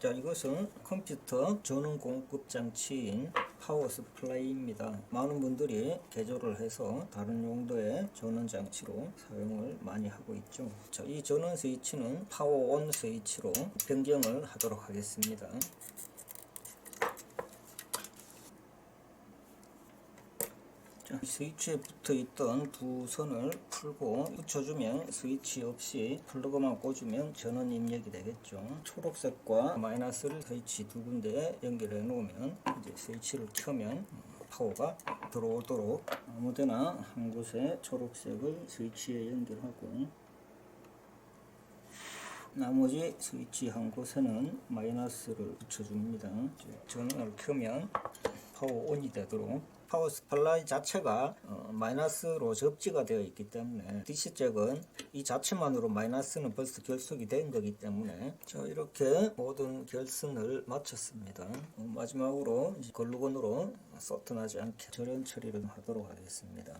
자, 이것은 컴퓨터 전원 공급 장치인 파워 스플라이입니다. 많은 분들이 개조를 해서 다른 용도의 전원 장치로 사용을 많이 하고 있죠. 자, 이 전원 스위치는 파워 온 스위치로 변경을 하도록 하겠습니다. 스위치에 붙어 있던 두 선을 풀고 붙여주면 스위치 없이 플러그만 꽂으면 전원 입력이 되겠죠. 초록색과 마이너스를 스위치 두 군데에 연결해 놓으면 이제 스위치를 켜면 파워가 들어오도록 아무데나 한 곳에 초록색을 스위치에 연결하고 나머지 스위치 한 곳에는 마이너스를 붙여줍니다. 전원을 켜면 파워 온이 되도록 파워 스플라이 자체가 어, 마이너스로 접지가 되어 있기 때문에 DC잭은 이 자체만으로 마이너스는 벌써 결속이 된 거기 때문에 자 이렇게 모든 결선을 마쳤습니다. 어, 마지막으로 이제 글루건으로 서튼하지 않게 절연 처리를 하도록 하겠습니다.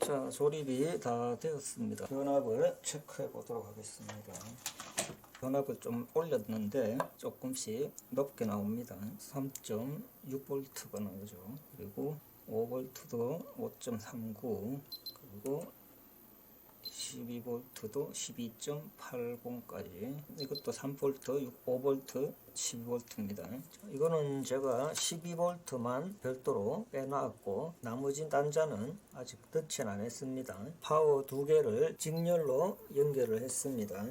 자, 조립이 다 되었습니다. 변압을 체크해 보도록 하겠습니다. 변압을 좀 올렸는데 조금씩 높게 나옵니다. 3.6V가 나오죠. 그리고 5V도 5.39 그리고 12V도 12.80까지 이것도 3V, 5V, 12V입니다. 이거는 제가 12V만 별도로 빼놨고 나머지 단자는 아직 터치는 안 했습니다. 파워 두 개를 직렬로 연결을 했습니다.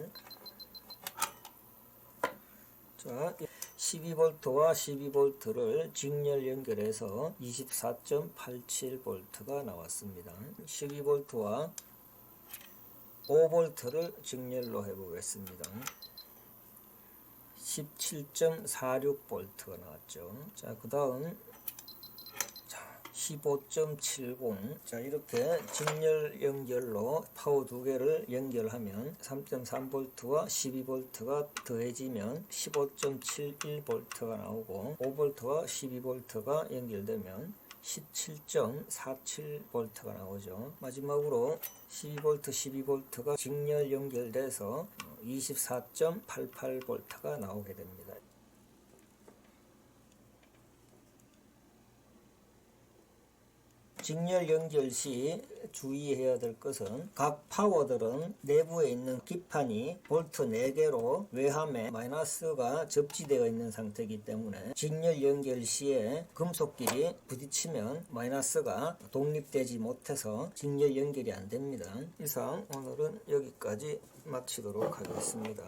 자, 12V와 12V를 직렬 연결해서 24.87V가 나왔습니다. 12V와 5V를 직렬로 해보겠습니다. 17.46V가 나왔죠. 자, 그 다음 15.70. 자, 이렇게 직렬 연결로 파워 두 개를 연결하면 3.3V와 12V가 더해지면 15.71V가 나오고 5V와 12V가 연결되면 17.47V가 나오죠. 마지막으로 12V, 12V가 직렬 연결돼서 24.88V가 나오게 됩니다. 직렬 연결 시 주의해야 될 것은 각 파워들은 내부에 있는 기판이 볼트 4개로 외함에 마이너스가 접지되어 있는 상태이기 때문에 직렬 연결 시에 금속끼리 부딪히면 마이너스가 독립되지 못해서 직렬 연결이 안 됩니다. 이상 오늘은 여기까지 마치도록 하겠습니다.